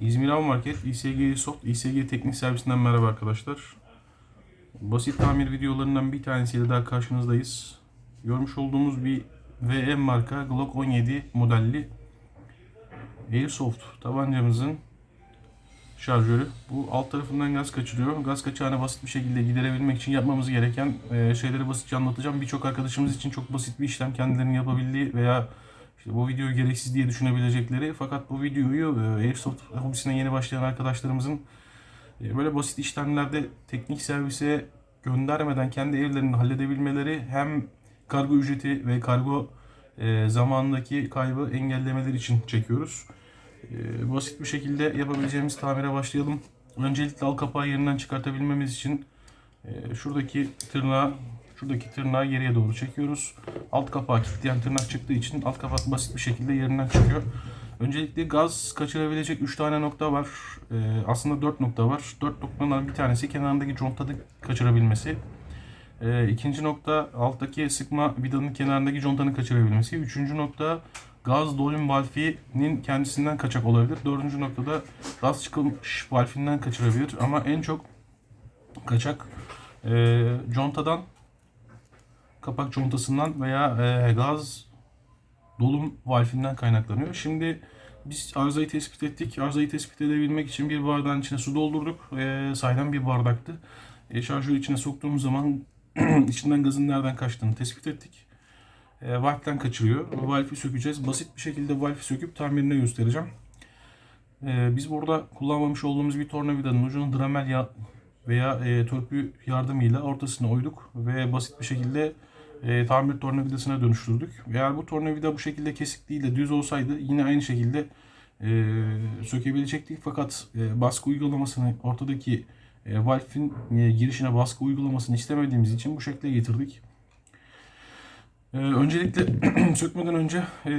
İzmir Av Market, İSG Soft, İSG Teknik Servisinden merhaba arkadaşlar. Basit tamir videolarından bir tanesiyle daha karşınızdayız. Görmüş olduğumuz bir VM marka Glock 17 modelli Airsoft tabancamızın şarjörü. Bu alt tarafından gaz kaçırıyor. Gaz kaçağını basit bir şekilde giderebilmek için yapmamız gereken e, şeyleri basitçe anlatacağım. Birçok arkadaşımız için çok basit bir işlem kendilerinin yapabildiği veya işte bu videoyu gereksiz diye düşünebilecekleri fakat bu videoyu e, Airsoft hobisine yeni başlayan arkadaşlarımızın e, böyle basit işlemlerde teknik servise göndermeden kendi evlerinde halledebilmeleri hem kargo ücreti ve kargo e, zamanındaki kaybı engellemeleri için çekiyoruz. Basit bir şekilde yapabileceğimiz tamire başlayalım. Öncelikle al kapağı yerinden çıkartabilmemiz için şuradaki tırnağı şuradaki tırnağı geriye doğru çekiyoruz. Alt kapağı kilitleyen tırnak çıktığı için alt kapak basit bir şekilde yerinden çıkıyor. Öncelikle gaz kaçırabilecek 3 tane nokta var. E, aslında 4 nokta var. 4 noktadan bir tanesi kenarındaki contada kaçırabilmesi. E, ikinci nokta alttaki sıkma vidanın kenarındaki contanın kaçırabilmesi. Üçüncü nokta gaz dolum valfinin kendisinden kaçak olabilir. Dördüncü noktada gaz çıkmış valfinden kaçırabilir. Ama en çok kaçak e, contadan kapak contasından veya e, gaz dolum valfinden kaynaklanıyor. Şimdi biz arızayı tespit ettik. Arızayı tespit edebilmek için bir bardağın içine su doldurduk. E, saydam bir bardaktı. E, şarjörü içine soktuğumuz zaman içinden gazın nereden kaçtığını tespit ettik. E, valften kaçırıyor. Valfi sökeceğiz. Basit bir şekilde valfi söküp tamirini göstereceğim. E, biz burada kullanmamış olduğumuz bir tornavidanın ucunu dramel ya veya e, törpü yardımıyla ortasına oyduk ve basit bir şekilde e, tamir tornavidasına dönüştürdük. Eğer bu tornavida bu şekilde kesik değil de düz olsaydı yine aynı şekilde e, sökebilecektik. Fakat e, baskı uygulamasını ortadaki e, valfin e, girişine baskı uygulamasını istemediğimiz için bu şekilde getirdik. E, öncelikle sökmeden önce e,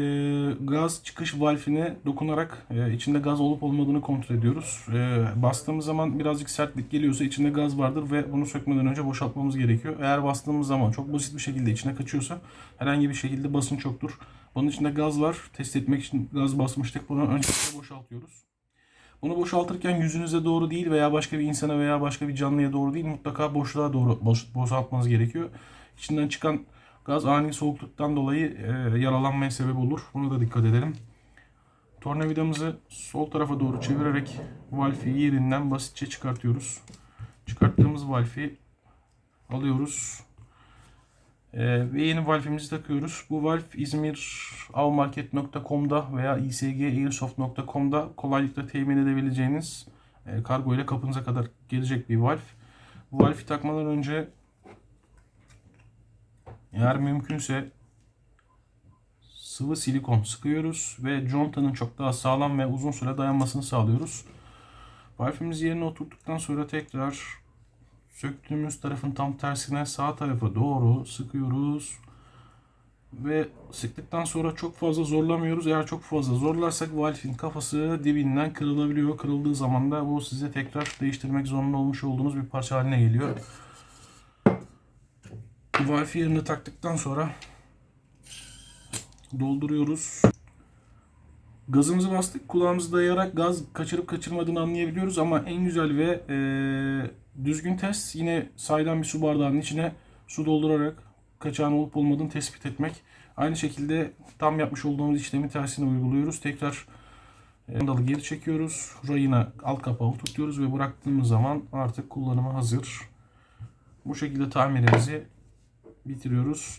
gaz çıkış valfine dokunarak e, içinde gaz olup olmadığını kontrol ediyoruz. E, bastığımız zaman birazcık sertlik geliyorsa içinde gaz vardır ve bunu sökmeden önce boşaltmamız gerekiyor. Eğer bastığımız zaman çok basit bir şekilde içine kaçıyorsa herhangi bir şekilde basınç yoktur. Bunun içinde gaz var. Test etmek için gaz basmıştık. Bunu öncelikle boşaltıyoruz. Bunu boşaltırken yüzünüze doğru değil veya başka bir insana veya başka bir canlıya doğru değil mutlaka boşluğa doğru boş, boşaltmanız gerekiyor. İçinden çıkan gaz ani soğukluktan dolayı e, yaralanmaya sebep olur. Buna da dikkat edelim. Tornavidamızı sol tarafa doğru çevirerek valfi yerinden basitçe çıkartıyoruz. Çıkarttığımız valfi alıyoruz. Ee, ve yeni valfimizi takıyoruz. Bu valf İzmir avmarket.com'da veya isgairsoft.com'da kolaylıkla temin edebileceğiniz e, kargo ile kapınıza kadar gelecek bir valf. Bu valfi takmadan önce eğer mümkünse sıvı silikon sıkıyoruz ve contanın çok daha sağlam ve uzun süre dayanmasını sağlıyoruz. Valfimiz yerine oturttuktan sonra tekrar söktüğümüz tarafın tam tersine sağ tarafa doğru sıkıyoruz. Ve sıktıktan sonra çok fazla zorlamıyoruz. Eğer çok fazla zorlarsak valfin kafası dibinden kırılabiliyor. Kırıldığı zaman da bu size tekrar değiştirmek zorunda olmuş olduğunuz bir parça haline geliyor. Valfi yerine taktıktan sonra dolduruyoruz. Gazımızı bastık. Kulağımızı dayayarak gaz kaçırıp kaçırmadığını anlayabiliyoruz ama en güzel ve e, düzgün test yine saydam bir su bardağının içine su doldurarak kaçağın olup olmadığını tespit etmek. Aynı şekilde tam yapmış olduğumuz işlemi tersine uyguluyoruz. Tekrar e, mandalı geri çekiyoruz. Rayına alt kapağı tutuyoruz ve bıraktığımız zaman artık kullanıma hazır. Bu şekilde tamirimizi bitiriyoruz.